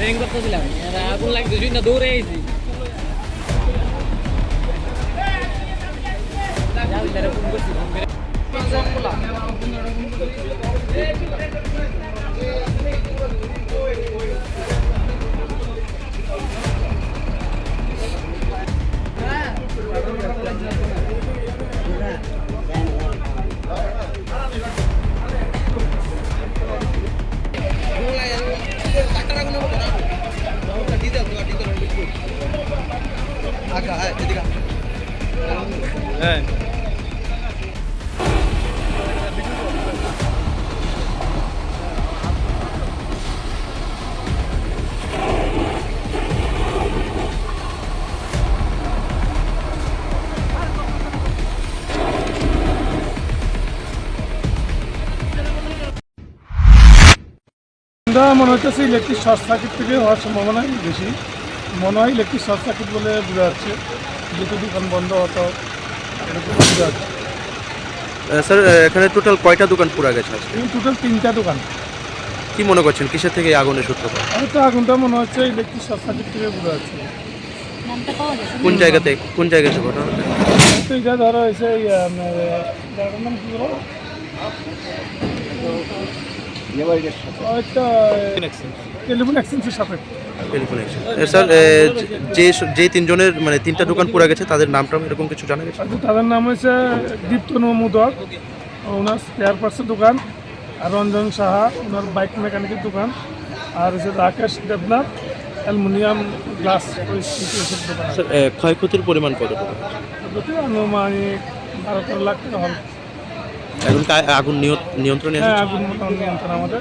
Battering করতেছিলাম আগুন লাগছে জন্য দৌড়ে জালদারে ফোন করছি হ্যাঁ মনে হচ্ছে ইলেকট্রিক শর্ট সার্কিট থেকে হওয়ার সম্ভাবনাই বেশি মনে হয় ইলেকট্রিক শর্ট সার্কিট বলে বোঝা যাচ্ছে। যেহেতু দোকান বন্ধ হতো এরকম বোঝা যাচ্ছে স্যার এখানে টোটাল কয়টা দোকান পুরা গেছে এই টোটাল তিনটা দোকান। কি মনে করছেন কিসের থেকে এই আগুনের সূত্রপাত? হয়তো আগুনটা মনে হচ্ছে ইলেকট্রিক শর্ট সার্কিট থেকে বোঝা যাচ্ছে। কোন জায়গাতে কোন জায়গাতে ঘটনাটা তো এটা ধরো হয়েছে এই, আম, এ, জায়গাটার নাম কি বলো? টেলিফোন এক্সচেঞ্জের সাথে স্যার যে যে তিনজনের মানে তিনটা দোকান পুরা গেছে তাদের নামটা এরকম কিছু জানা গেছে? আচ্ছা তাদের নাম হচ্ছে দীপ্তনু মুদক ওনার স্পেয়ার পার্টসের দোকান আর রঞ্জন সাহা ওনার বাইক মেকানিকের দোকান আর হচ্ছে Rakesh Debnath aluminium glass. Sir ক্ষয়ক্ষতির পরিমাণ কত আনুমানিক বারো তেরো লাখ টাকা হবে। এখন আগুন নিয়ন- নিয়ন্ত্রণে হ্যাঁ আগুন মোটামুটি নিয়ন্ত্রণ আমাদের।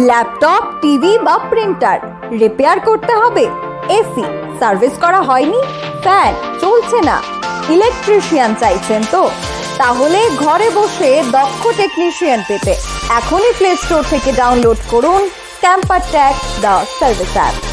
ল্যাপটপ, টিভি বা প্রিন্টার। রিপেয়ার করতে হবে। এসি, সার্ভিস করা হয়নি। ফ্যান, চলছে না। ইলেকট্রিশিয়ান চাইছেন তো। তাহলে ঘরে বসে দক্ষ টেকনিশিয়ান পেতে এখনই প্লে স্টোর থেকে ডাউনলোড করুন ক্যাম্পার ট্যাক্স দ্য সার্ভিস অ্যাপ।